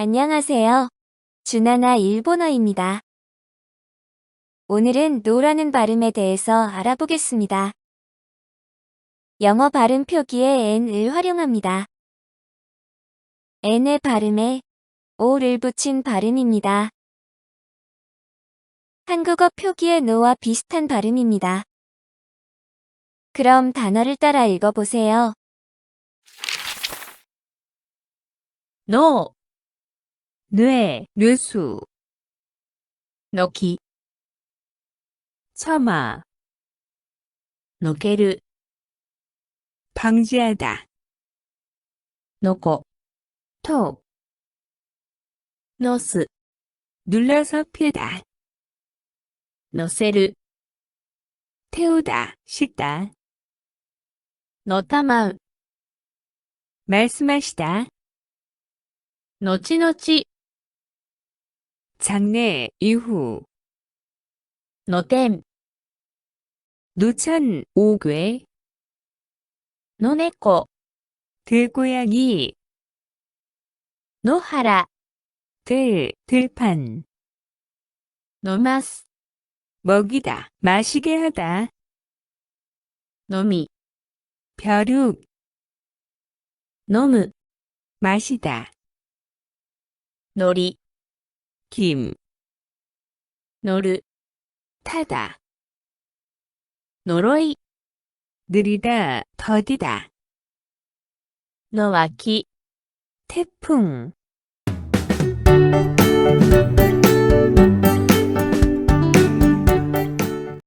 안녕하세요. 주나나 일본어입니다. 오늘은 노라는 발음에 대해서 알아보겠습니다. 영어 발음 표기에 n을 활용합니다. n의 발음에 o를 붙인 발음입니다. 한국어 표기의 no와 비슷한 발음입니다. 그럼 단어를 따라 읽어보세요. 脳、 뇌, 뇌수 넣기 참아 넣게르 방지하다 넣고 톡 넣스 눌러서 피다 넣세르 태우다 식다 넣다마 말씀하시다 너치너치 장례 이후. 노댐 노천 오괴. 노네코 들고양이. 노하라 들 들판. 노마스 먹이다 마시게 하다. 노미 벼룩. 노무 마시다. 놀이 김 노르 타다. 노로이 느리다 더디다. 너와키 태풍.